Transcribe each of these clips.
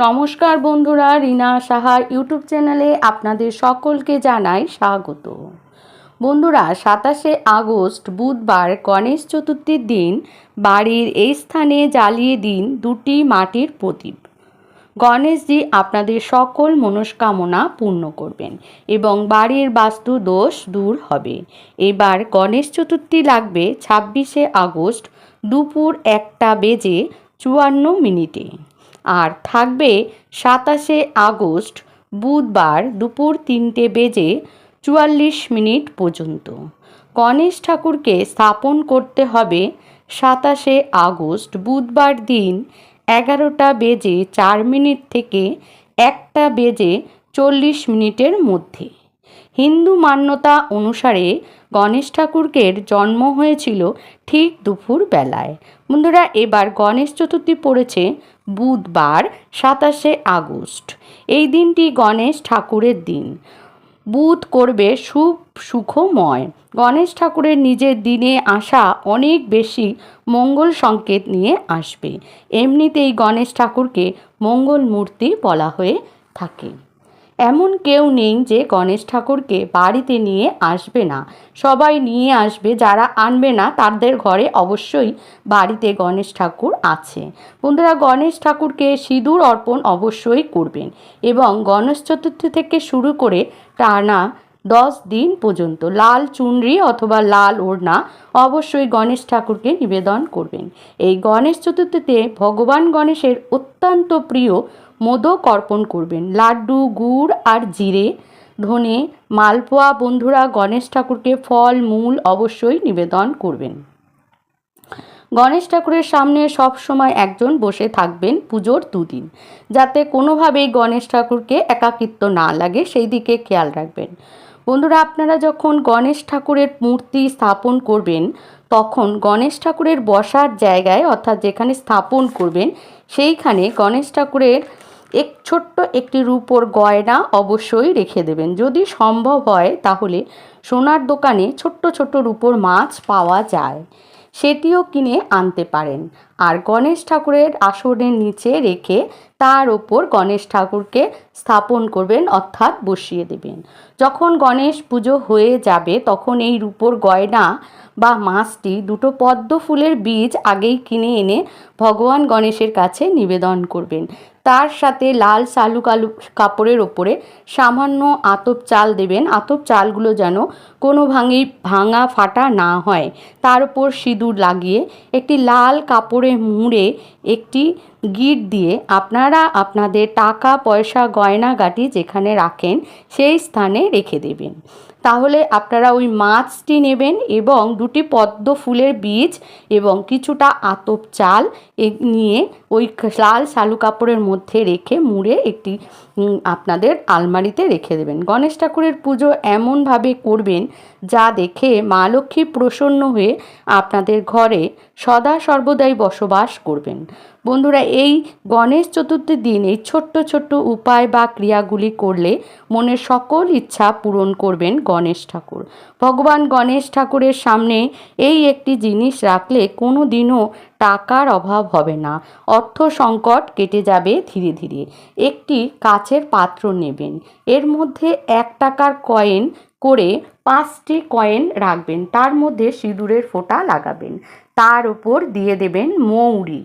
নমস্কার বন্ধুরা, রিনা সাহা ইউটিউব চ্যানেলে আপনাদের সকলকে জানাই স্বাগত। বন্ধুরা, সাতাশে আগস্ট, বুধবার গণেশ চতুর্থীর দিন বাড়ির এই স্থানে জ্বালিয়ে দিন দুটি মাটির প্রদীপ। গণেশজি আপনাদের সকল মনস্কামনা পূর্ণ করবেন এবং বাড়ির বাস্তু দোষ দূর হবে। এবার গণেশ চতুর্থী লাগবে ছাব্বিশে আগস্ট দুপুর একটা বেজে চুয়ান্ন মিনিটে। আর থাকবে সাতাশে আগস্ট বুধবার দুপুর তিনটে বেজে চুয়াল্লিশ মিনিট পর্যন্ত। গণেশ ঠাকুরকে স্থাপন করতে হবে সাতাশে আগস্ট বুধবার দিন এগারোটা বেজে চার মিনিট থেকে একটা বেজে চল্লিশ মিনিটের মধ্যে। হিন্দু মান্যতা অনুসারে গণেশ ঠাকুরকের জন্ম হয়েছিল ঠিক দুপুর বেলায়। বন্ধুরা, এবার গণেশ চতুর্থী পড়েছে বুধবার, সাতাশে আগস্ট। এই দিনটি গণেশ ঠাকুরের দিন। বুধ করবে সুখ সুখময়। গণেশ ঠাকুরের নিজের দিনে আসা অনেক বেশি মঙ্গল সংকেত নিয়ে আসবে। এমনিতেই গণেশ ঠাকুরকে মঙ্গল মূর্তি বলা হয়ে থাকে। এমন কেউ নেই যে গণেশ ঠাকুরকে বাড়িতে নিয়ে আসবে না। সবাই নিয়ে আসবে, যারা আনবে না তাদের ঘরে অবশ্যই বাড়িতে গণেশ ঠাকুর আছে। বন্ধুরা, গণেশ ঠাকুরকে সিঁদুর অর্পণ অবশ্যই করবেন এবং গণেশ চতুর্থী থেকে শুরু করে টানা দশ দিন পর্যন্ত লাল চুনরি অথবা লাল ওড়না অবশ্যই গণেশ ঠাকুরকে নিবেদন করবেন। এই গণেশ চতুর্থীতে ভগবান গণেশের অত্যন্ত প্রিয় মোদক অর্পণ করবেন। লাড্ডু, গুড় আর জিরে, ধনে, মালপোয়া বন্ধুরা গণেশ ঠাকুরকে ফল, মূল অবশ্যই নিবেদন করবেন। গণেশ ঠাকুরের সামনে সব সময় একজন বসে থাকবেন পুজোর দুদিন। যাতে কোনোভাবেই গণেশ ঠাকুরকে একাকিত্ব না লাগে, সেই দিকে খেয়াল রাখবেন। বন্ধুরা, আপনারা যখন গণেশ ঠাকুরের মূর্তি স্থাপন করবেন, তখন গণেশ ঠাকুরের বসার জায়গায়, অর্থাৎ যেখানে স্থাপন করবেন, সেইখানে গণেশ ঠাকুরের এক ছোট্ট একটি রূপোর গয়না অবশ্যই রেখে দেবেন। যদি সম্ভব হয়, তাহলে সোনার দোকানে ছোট্ট ছোট্ট রূপোর মাছ পাওয়া যায়। সেটিও কিনে আনতে পারেন। আর গণেশ ঠাকুরের আসনের নিচে রেখে তার ওপর গণেশ ঠাকুরকে স্থাপন করবেন, অর্থাৎ বসিয়ে দেবেন। যখন গণেশ পুজো হয়ে যাবে, তখন এই রূপোর গয়না বা মাছটি দুটো পদ্ম ফুলের বীজ আগেই কিনে এনে ভগবান গণেশের কাছে নিবেদন করবেন। তার সাথে লাল সালু কালু কাপড়ের ওপরে সামান্য আতপ চাল দেবেন। আতপ চালগুলো যেন কোনো ভাঙি, ভাঙা, ফাটা না হয়। তার উপর সিঁদুর লাগিয়ে একটি লাল কাপড়ে মুড়ে একটি গিট দিয়ে আপনারা আপনাদের টাকা পয়সা গয়না গয়নাগাটি যেখানে রাখেন সেই স্থানে রেখে দেবেন। তাহলে আপনারা ওই মাছটি নেবেন এবং দুটি পদ্ম ফুলের বীজ এবং কিছুটা আতপ চাল নিয়ে ওই লাল শালু কাপড়ের মধ্যে রেখে মুড়ে একটি আপনাদের আলমারিতে রেখে দেবেন। গণেশ ঠাকুরের পুজো এমনভাবে করবেন যা দেখে মা লক্ষ্মী প্রসন্ন হয়ে আপনাদের ঘরে সদা সর্বদাই বসবাস করবেন। বন্ধুরা, এই গণেশ চতুর্থীর দিন এই ছোট্ট ছোট্ট উপায় বা ক্রিয়াগুলি করলে মনের সকল ইচ্ছা পূরণ করবেন গণেশ ঠাকুর। ভগবান গণেশ ঠাকুরের সামনে এই একটি জিনিস রাখলে কোনো দিনও টাকার অভাব হবে না। অর্থ সংকট কেটে যাবে ধীরে ধীরে। একটি কাচের পাত্র নেবেন। এর মধ্যে এক টাকার কয়েন করে পাঁচটি কয়েন রাখবেন, তার মধ্যে সিঁদুরের ফোঁটা লাগাবেন। তার উপর দিয়ে দেবেন মৌরি।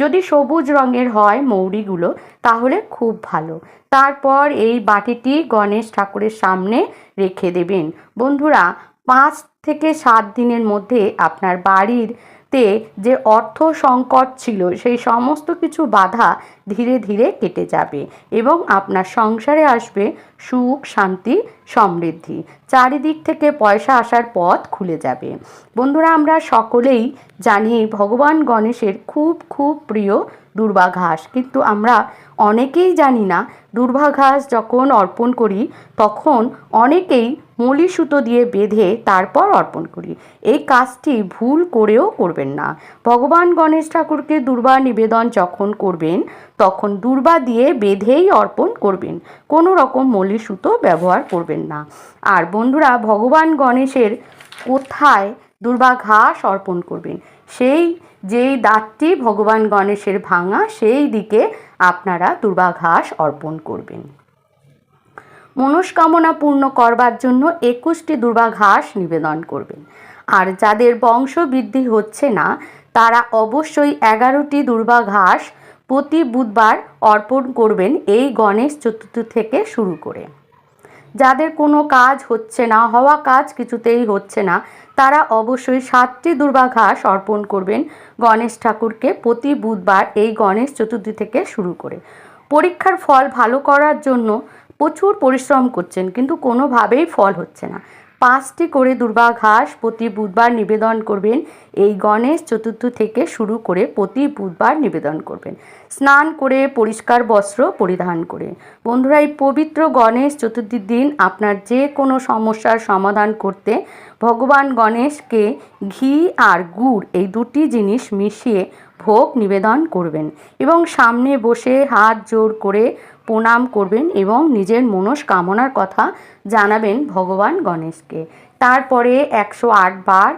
যদি সবুজ রঙের হয় মৌরিগুলো, তাহলে খুব ভালো। তারপর এই বাটিটি গণেশ ঠাকুরের সামনে রেখে দেবেন। বন্ধুরা, পাঁচ থেকে সাত দিনের মধ্যে আপনার বাড়ির তে যে অর্থ সংকট ছিল, সেই সমস্ত কিছু বাধা ধীরে ধীরে কেটে যাবে এবং আপনার সংসারে আসবে সুখ, শান্তি, সমৃদ্ধি। চারিদিক থেকে পয়সা আসার পথ খুলে যাবে। বন্ধুরা, আমরা সকলেই জানি ভগবান গণেশের খুব খুব প্রিয় দুর্বা ঘাস কিন্তু আমরা অনেকেই জানি না দুর্বা ঘাস যখন অর্পণ করি, তখন অনেকেই মলি সুতো দিয়ে বেঁধে তারপর অর্পণ করি। এই কাজটি ভুল করেও করবেন না। ভগবান গণেশ ঠাকুরকে দুর্বা নিবেদন যখন করবেন তখন দুর্বা দিয়ে বেঁধেই অর্পণ করবেন। কোনো রকম মলি সুতো ব্যবহার করবেন না। আর বন্ধুরা, ভগবান গণেশের কোথায় দুর্বা ঘাস অর্পণ করবেন? সেই যেই দাঁতটি ভগবান গণেশের ভাঙা, সেই দিকে আপনারা দুর্বাঘাস অর্পণ করবেন। মনস্কামনা পূর্ণ করবার জন্য একুশটি দুর্বাঘাস নিবেদন করবেন। আর যাদের বংশ বৃদ্ধি হচ্ছে না, তারা অবশ্যই এগারোটি দুর্বাঘাস প্রতি বুধবার অর্পণ করবেন এই গণেশ চতুর্থী থেকে শুরু করে। যাদের কোনো কাজ হচ্ছে না, হওয়া কাজ কিছুতেই হচ্ছে না, তারা অবশ্যই সাতটি দুর্বাঘাস অর্পণ করবেন গণেশ ঠাকুরকে প্রতি বুধবার এই গণেশ চতুর্থী থেকে শুরু করে। পরীক্ষার ফল ভালো করার জন্য প্রচুর পরিশ্রম করছেন, কিন্তু কোনোভাবেই ফল হচ্ছে না। পাঁচটি করে দুর্বাঘাস প্রতি বুধবার নিবেদন করবেন। এই গণেশ চতুর্থ থেকে শুরু করে প্রতি বুধবার নিবেদন করবেন। স্নান করে, পরিষ্কার বস্ত্র পরিধান করে। বন্ধুরা, এই পবিত্র গণেশ চতুর্থীর দিন আপনার যে কোনো সমস্যার সমাধান করতে ভগবান গণেশকে ঘি আর গুড়, এই দুটি জিনিস মিশিয়ে ভোগ নিবেদন করবেন। এবং সামনে বসে হাত জোর করে প্রণাম করবেন এবং নিজের মনস্কামনার কথা জানাবেন ভগবান গণেশকে। তারপরে একশো আট বার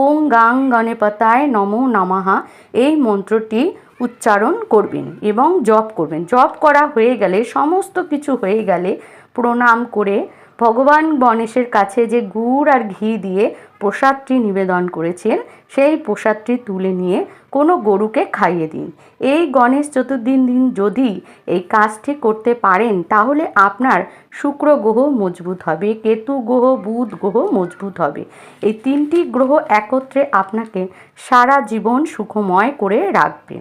ওং গাং গণেপতায় নমো নমাহা এই মন্ত্রটি উচ্চারণ করবেন এবং জপ করবেন। জপ করা হয়ে গেলে, সমস্ত কিছু হয়ে গেলে প্রণাম করে ভগবান গণেশের কাছে যে গুড় আর ঘি দিয়ে প্রসাদটি নিবেদন করেছেন, সেই প্রসাদটি তুলে নিয়ে কোনো গরুকে খাইয়ে দিন। এই গণেশ চতুর্দিন দিন যদি এই কাজটি করতে পারেন, তাহলে আপনার শুক্র গ্রহ মজবুত হবে, কেতু গ্রহ, বুধ গ্রহ মজবুত হবে। এই তিনটি গ্রহ একত্রে আপনাকে সারা জীবন সুখময় করে রাখবে।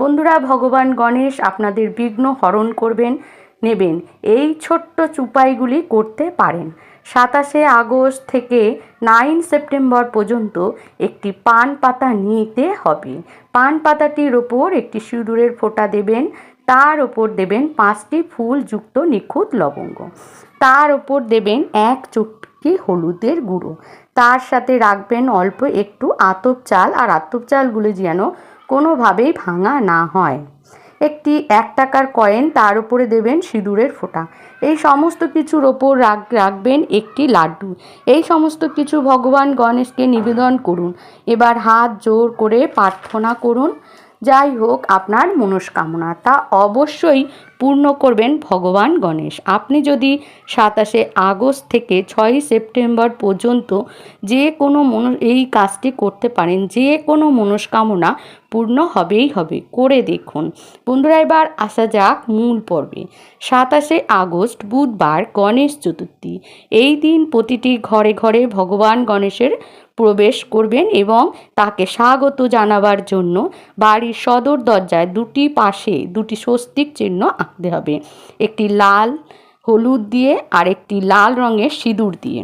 বন্ধুরা, ভগবান গণেশ আপনাদের বিঘ্ন হরণ করবেন নেবেন। এই ছোট্ট চুপাইগুলি করতে পারেন। সাতাশে আগস্ট থেকে নাইন সেপ্টেম্বর পর্যন্ত একটি পান পাতা নিতে হবে। পান পাতাটির ওপর একটি সিঁদুরের ফোঁটা দেবেন। তার ওপর দেবেন পাঁচটি ফুল যুক্ত নিখুঁত লবঙ্গ। তার ওপর দেবেন এক চুটকি হলুদের গুঁড়ো। তার সাথে রাখবেন অল্প একটু আতপ চাল। আর আতপ চালগুলি যেন কোনোভাবেই ভাঙা না হয়। একটি এক টাকার কয়েন তার উপরে দেবেন সিঁদুরের ফোঁটা। এই সমস্ত কিছুর ওপর রাখ রাখবেন একটি লাড্ডু। এই সমস্ত কিছু ভগবান গণেশকে নিবেদন করুন। এবার হাত জোর করে প্রার্থনা করুন। যাই হোক, আপনার মনস্কামনা তা অবশ্যই পূর্ণ করবেন ভগবান গণেশ। আপনি যদি সাতাশে আগস্ট থেকে ছয়ই সেপ্টেম্বর পর্যন্ত যে কোনো মন, এই কাজটি করতে পারেন, যে কোনো মনস্কামনা পূর্ণ হবেই হবে। করে দেখুন। বন্ধুরা, এবার আসা যাক মূল পর্বে। সাতাশে আগস্ট, বুধবার গণেশ চতুর্থী। এই দিন প্রতিটি ঘরে ঘরে ভগবান গণেশের প্রবেশ করবেন এবং তাকে স্বাগত জানাবার জন্য বাড়ির সদর দরজায় দুটি পাশে দুটি স্বস্তিক চিহ্ন আঁকতে হবে। একটি লাল হলুদ দিয়ে আর একটি লাল রঙের সিঁদুর দিয়ে।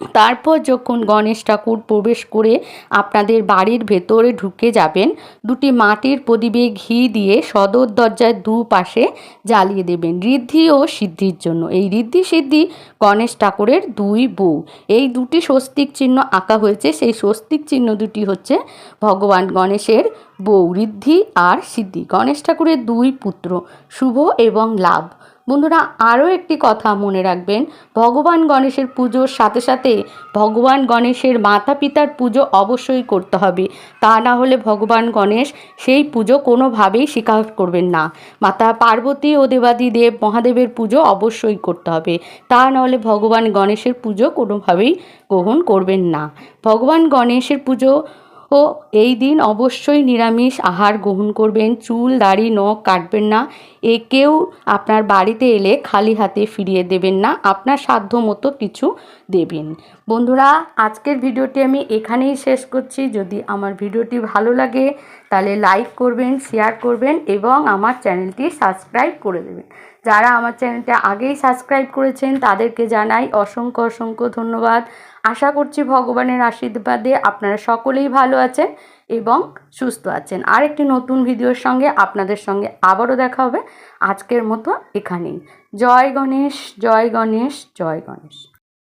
তারপর যখন গণেশ ঠাকুর প্রবেশ করে আপনাদের বাড়ির ভেতরে ঢুকে যাবেন, দুটি মাটির প্রদীপে ঘি দিয়ে সদর দরজার দুপাশে জ্বালিয়ে দেবেন ঋদ্ধি ও সিদ্ধির জন্য। এই ঋদ্ধি সিদ্ধি গণেশ ঠাকুরের দুই বউ। এই দুটি স্বস্তিক চিহ্ন আঁকা হয়েছে, সেই স্বস্তিক চিহ্ন দুটি হচ্ছে ভগবান গণেশের বউ, ঋদ্ধি আর সিদ্ধি। গণেশ ঠাকুরের দুই পুত্র, শুভ এবং লাভ। বন্ধুরা, আরও একটি কথা মনে রাখবেন। ভগবান গণেশের পুজোর সাথে সাথে ভগবান গণেশের মাতা পিতার পুজো অবশ্যই করতে হবে। তা না হলে ভগবান গণেশ সেই পুজো কোনোভাবেই স্বীকার করবেন না। মাতা পার্বতী ও দেবাদি দেব মহাদেবের পুজো অবশ্যই করতে হবে। তা নাহলে ভগবান গণেশের পুজো কোনোভাবেই গ্রহণ করবেন না। ভগবান গণেশের পুজো ও এই দিন অবশ্যই নিরামিষ আহার গ্রহণ করবেন। চুল, দাড়ি, নখ কাটবেন না। এ কেউ আপনার বাড়িতে এলে খালি হাতে ফিরিয়ে দেবেন না, আপনার সাধ্য মতো কিছু দেবেন। বন্ধুরা, আজকের ভিডিওটি আমি এখানেই শেষ করছি। যদি আমার ভিডিওটি ভালো লাগে, তাহলে লাইক করবেন, শেয়ার করবেন এবং আমার চ্যানেলটি সাবস্ক্রাইব করে দেবেন। যারা আমার চ্যানেলটা আগেই সাবস্ক্রাইব করেছেন, তাদেরকে জানাই অসংখ্য অসংখ্য ধন্যবাদ। আশা করছি ভগবানের আশীর্বাদে আপনারা সকলেই ভালো আছেন। এবং সুস্থ আছেন। আর একটি নতুন ভিডিওর সঙ্গে আপনাদের সঙ্গে আবারও দেখা হবে। আজকের মতো এখানেই। জয় গণেশ জয় গণেশ জয় গণেশ।